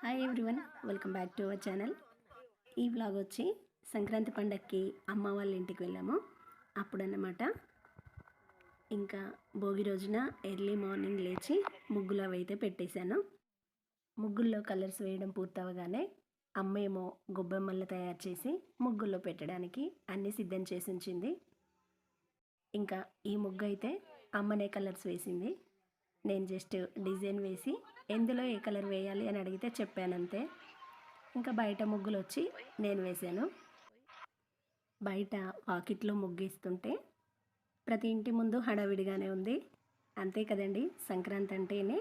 Hi everyone welcome back to our channel ఈ vlog వచ్చి సంక్రాంతి పండక్కి అమ్మ వాళ్ళ ఇంటికి వెళ్ళాము. అప్పుడన్నమాట ఇంకా భోగి రోజున ఎర్లీ మార్నింగ్ లేచి ముగ్గులు అవి అయితే పెట్టేశాను. ముగ్గుల్లో కలర్స్ వేయడం పూర్తవగానే అమ్మ ఏమో గొబ్బెమ్మలు తయారు చేసి ముగ్గుల్లో పెట్టడానికి అన్నీ సిద్ధం చేసి ఉంచింది. ఇంకా ఈ ముగ్గు అయితే అమ్మనే కలర్స్ వేసింది. నేను జస్ట్ డిజైన్ వేసి ఎందులో ఏ కలర్ వేయాలి అని అడిగితే చెప్పానంతే. ఇంకా బయట ముగ్గులు వచ్చి నేను వేశాను బయట వాకిట్లో ముగ్గేస్తుంటే ప్రతి ఇంటి ముందు హడావిడిగానే ఉంది. అంతే కదండి సంక్రాంతి అంటేనే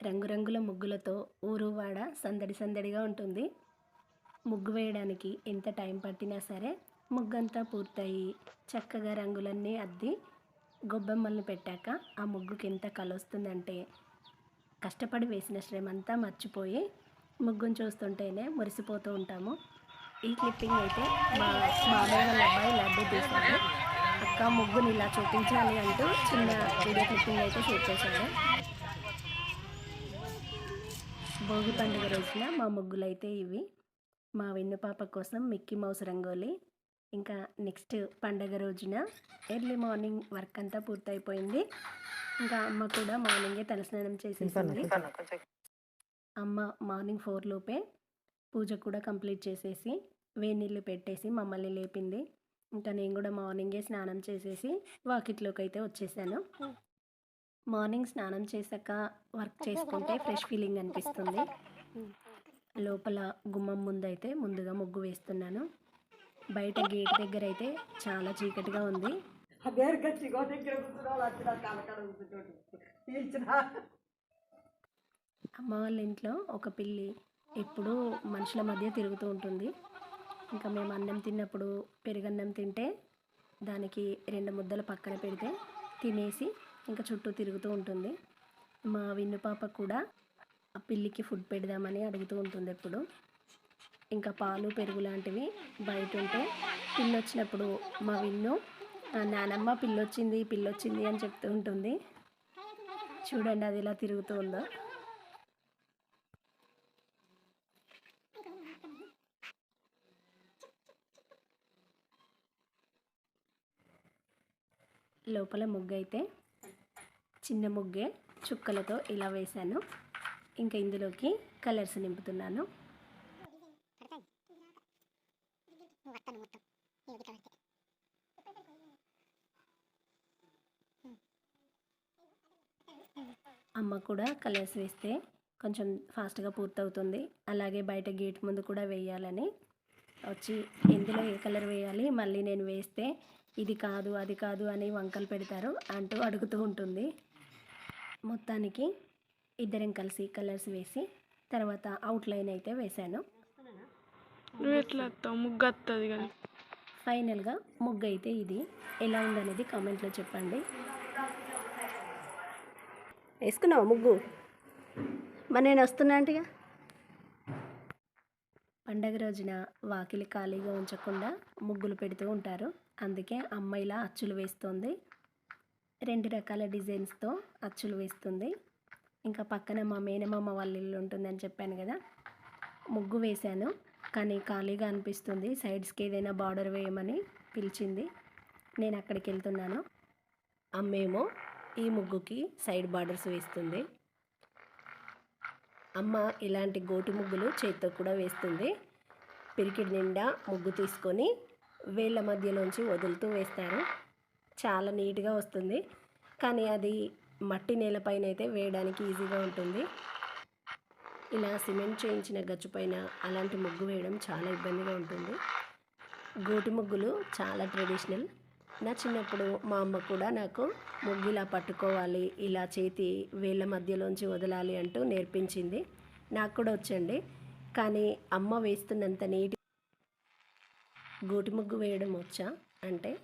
రంగురంగుల ముగ్గులతో ఊరు వాడ సందడి సందడిగా ఉంటుంది. ముగ్గు వేయడానికి ఎంత టైం పట్టినా సరే ముగ్గంతా పూర్తయి చక్కగా రంగులన్నీ అద్ది గొబ్బెమ్మల్ని పెట్టాక ఆ ముగ్గుకి ఎంత కలొస్తుందంటే కష్టపడి వేసిన శ్రమంతా మర్చిపోయి ముగ్గును చూస్తుంటేనే మురిసిపోతూ ఉంటాము. ఈ క్లిప్పింగ్ అయితే మా మామయ్య వాళ్ళ అబ్బాయి లడ్డు తీశాడు అక్క ముగ్గుని ఇలా చూపించాలి అంటూ చిన్న వీడియో క్లిప్పింగ్ అయితే షూట్ చేశాడు భోగి పండుగ రోజున మా ముగ్గులైతే ఇవి. మా వెన్నుపాప కోసం మిక్కీ మౌస్ రంగోలి ఇంకా నెక్స్ట్ పండగ రోజున ఎర్లీ మార్నింగ్ వర్క్ అంతా పూర్తయిపోయింది. ఇంకా అమ్మ కూడా మార్నింగే తలస్నానం చేసేసింది. అమ్మ మార్నింగ్ ఫోర్ లోపే పూజ కూడా కంప్లీట్ చేసేసి వేడి నీళ్ళు పెట్టేసి మమ్మల్ని లేపింది. ఇంకా నేను కూడా మార్నింగే స్నానం చేసేసి వాకిట్లోకి అయితే వచ్చేసాను. మార్నింగ్ స్నానం చేశాక వర్క్ చేసుకుంటే ఫ్రెష్ ఫీలింగ్ అనిపిస్తుంది. లోపల గుమ్మం ముందైతే ముందుగా ముగ్గు వేస్తున్నాను. బయట గేట్ దగ్గర అయితే చాలా చీకటిగా ఉంది. అమ్మ వాళ్ళ ఇంట్లో ఒక పిల్లి ఎప్పుడూ మనుషుల మధ్య తిరుగుతూ ఉంటుంది. ఇంకా మేము అన్నం తిన్నప్పుడు పెరుగన్నం తింటే దానికి రెండు ముద్దలు పక్కన పెడితే తినేసి ఇంకా చుట్టూ తిరుగుతూ ఉంటుంది. మా విన్ను పాప కూడా ఆ పిల్లికి ఫుడ్ పెడదామని అడుగుతూ ఉంటుంది ఎప్పుడు. ఇంకా పాలు పెరుగు లాంటివి బయట ఉంటే పిల్లొచ్చినప్పుడు మా విన్ను నానమ్మ పిల్లొచ్చింది పిల్లొచ్చింది అని చెప్తూ ఉంటుంది. చూడండి అది ఇలా తిరుగుతూ ఉందో. లోపల ముగ్గు అయితే చిన్న ముగ్గే చుక్కలతో ఇలా వేశాను. ఇంకా ఇందులోకి కలర్స్ నింపుతున్నాను. అమ్మ కూడా కలర్స్ వేస్తే కొంచెం ఫాస్ట్గా పూర్తవుతుంది. అలాగే బయట గేట్ ముందు కూడా వేయాలని. వచ్చి ఎందులో ఏ కలర్ వేయాలి మళ్ళీ నేను వేస్తే ఇది కాదు అది కాదు అని వంకలు పెడతారు అంటూ అడుగుతూ ఉంటుంది. మొత్తానికి ఇద్దరం కలిసి కలర్స్ వేసి తర్వాత అవుట్లైన్ అయితే వేశాను. ఫైనల్గా ముగ్గు అయితే ఇది. ఎలా ఉందనేది కామెంట్లో చెప్పండి. వేసుకున్నావా ముగ్గు? మరి నేను వస్తున్నా అంటగా పండగ రోజున వాకిలి ఖాళీగా ఉంచకుండా ముగ్గులు పెడుతూ ఉంటారు. అందుకే అమ్మ ఇలా అచ్చులు వేస్తుంది. రెండు రకాల డిజైన్స్తో అచ్చులు వేస్తుంది. ఇంకా పక్కన మా మేనమామ వాళ్ళ ఇల్లు ఉంటుందని చెప్పాను కదా ముగ్గు వేశాను. కానీ ఖాళీగా అనిపిస్తుంది. సైడ్స్కి ఏదైనా బార్డర్ వేయమని పిలిచింది. నేను అక్కడికి వెళ్తున్నాను. అమ్మేమో ఈ ముగ్గుకి సైడ్ బార్డర్స్ వేస్తుంది. అమ్మ ఇలాంటి గోటు ముగ్గులు చేత్తో కూడా వేస్తుంది. పిరికిడి నిండా ముగ్గు తీసుకొని వేళ్ళ మధ్యలోంచి వదులుతూ వేస్తారు. చాలా నీట్గా వస్తుంది. కానీ అది మట్టి నేలపైన అయితే వేయడానికి ఈజీగా ఉంటుంది. ఇలా సిమెంట్ చేయించిన గచ్చు పైన అలాంటి ముగ్గు వేయడం చాలా ఇబ్బందిగా ఉంటుంది. గోటి ముగ్గులు చాలా ట్రెడిషనల్ నా చిన్నప్పుడు మా అమ్మ కూడా నాకు ముగ్గు ఇలా పట్టుకోవాలి ఇలా చేతి వేళ్ళ మధ్యలోంచి వదలాలి అంటూ నేర్పించింది. నాకు కూడా వచ్చండి. కానీ అమ్మ వేస్తున్నంత నీటి గోటి ముగ్గు వేయడం వచ్చా అంటే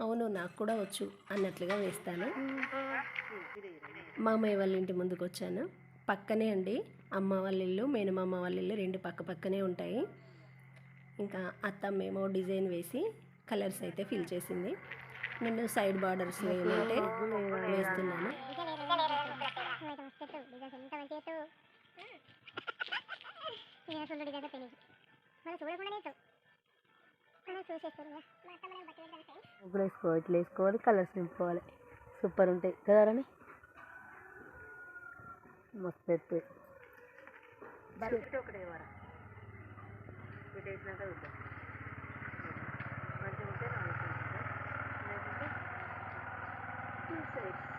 అవును నాకు కూడా వచ్చు అన్నట్లుగా వేస్తాను. మామయ్య వాళ్ళ ఇంటి ముందుకు వచ్చాను. పక్కనే అండి అమ్మ వాళ్ళ ఇల్లు మేనమామ వాళ్ళ ఇల్లు రెండు పక్క పక్కనే ఉంటాయి. ఇంకా అత్తమ్మేమో డిజైన్ వేసి కలర్స్ అయితే ఫిల్ చేసింది. నేను సైడ్ బార్డర్స్ వేయమంటే వేస్తున్నాను ముగ్గులు వేసుకోవాలి ఇట్లా వేసుకోవాలి కలర్స్ నింపుకోవాలి. సూపర్ ఉంటాయి కదా రాని మస్తు ఎత్తు ఒకటే వరా.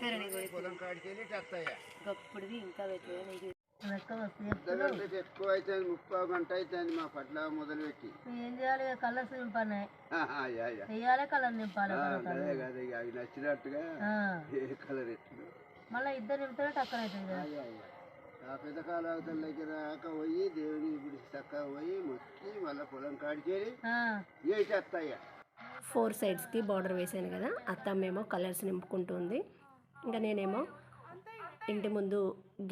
ఫ్రెండ్స్ పొలం కాడికి వెళ్ళి టత్తయ్య గప్పుడుది ఇంకా పెట్టలేదు ఎక్కువ అవుతుంది ముప్పై గంట అవుతుంది మా పట్ల మొదలుపెట్టి ఏం చేయాలి? Colours yeah. వేయాలి కలర్ నింపాలి అదే కదా అవి నచ్చినట్టుగా ఏ కలర్ ఎత్తుంది మళ్ళీ ఇద్దరు నింపితే టక్కన అవుతుంది. ఆ పెద్ద కాలావతల దగ్గర దాకా పోయి దేవుని గుడి చక్కగా పోయి మొక్కి మళ్ళీ పొలం వెళ్ళి ఏ టత్తయ్య ఫోర్ సైడ్స్కి బార్డర్ వేసాను కదా అత్తమ్మేమో కలర్స్ నింపుకుంటుంది ఇంకా నేనేమో ఇంటి ముందు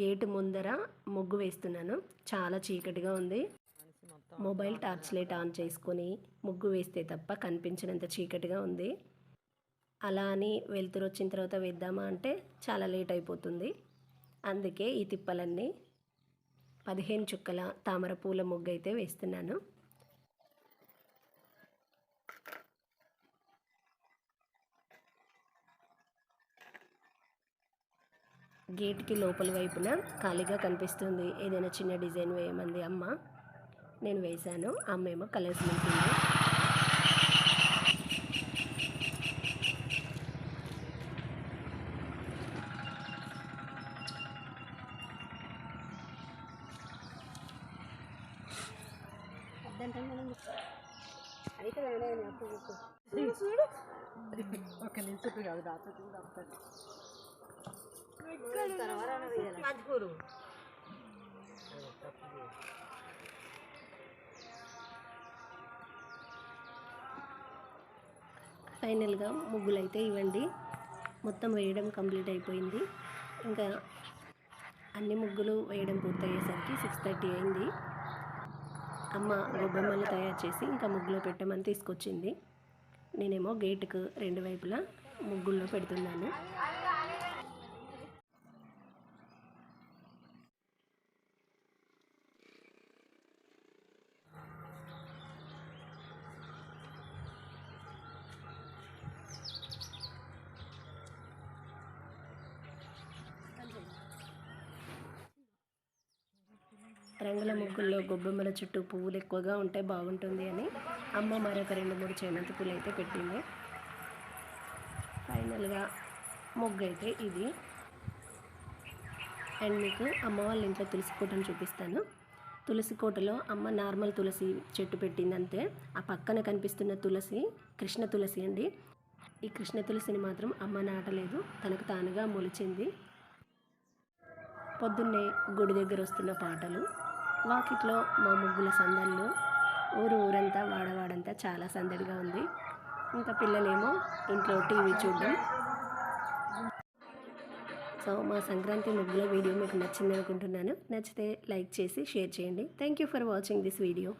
గేటు ముందర ముగ్గు వేస్తున్నాను. చాలా చీకటిగా ఉంది. మొబైల్ టార్చ్ లైట్ ఆన్ చేసుకొని ముగ్గు వేస్తే తప్ప కనిపించినంత చీకటిగా ఉంది. అలా అని వెలుతురు వచ్చిన తర్వాత వేద్దామా అంటే చాలా లేట్ అయిపోతుంది. అందుకే ఈ తిప్పలన్నీ పదిహేను చుక్కల తామర పూల ముగ్గు అయితే వేస్తున్నాను. గేట్కి లోపల వైపున ఖాళీగా కనిపిస్తుంది. ఏదైనా చిన్న డిజైన్ వేయమంది అమ్మ? నేను వేశాను. అమ్మ ఏమో కలర్స్ నింపింది నిమిషం కాదు. దాకా ఫైనల్గా ముగ్గులు అయితే ఇవ్వండి. మొత్తం వేయడం కంప్లీట్ అయిపోయింది. ఇంకా అన్ని ముగ్గులు వేయడం పూర్తయ్యేసరికి సిక్స్ థర్టీ అయింది. అమ్మ గొబ్బెమ్మలు తయారు చేసి ఇంకా ముగ్గులో పెట్టమని తీసుకొచ్చింది. నేనేమో గేటుకు రెండు వైపులా ముగ్గుల్లో పెడుతున్నాను. రంగుల ముగ్గుల్లో గొబ్బెమ్మల చుట్టూ పువ్వులు ఎక్కువగా ఉంటే బాగుంటుంది అని అమ్మ మరొక రెండు మూడు చేమంతి పూలు అయితే పెట్టింది. ఫైనల్గా ముగ్గు అయితే ఇది. అండ్ మీకు అమ్మ వాళ్ళ ఇంట్లో తులసి కోటను చూపిస్తాను. తులసి కోటలో అమ్మ నార్మల్ తులసి చెట్టు పెట్టింది అంతే. ఆ పక్కన కనిపిస్తున్న తులసి కృష్ణ తులసి అండి. ఈ కృష్ణ తులసిని మాత్రం అమ్మ నాటలేదు తనకు తానుగా మొలిచింది. పొద్దున్నే గుడి దగ్గర వస్తున్న పాటలు. వాకిట్లో మా ముగ్గుల సందడిలో ఊరు ఊరంతా వాడవాడంతా చాలా సందడిగా ఉంది. ఇంకా పిల్లలేమో ఇంట్లో టీవీ చూడడం. సో మా సంక్రాంతి ముగ్గుల వీడియో మీకు నచ్చింది అనుకుంటున్నాను నచ్చితే లైక్ చేసి షేర్ చేయండి. Thank you for watching this video.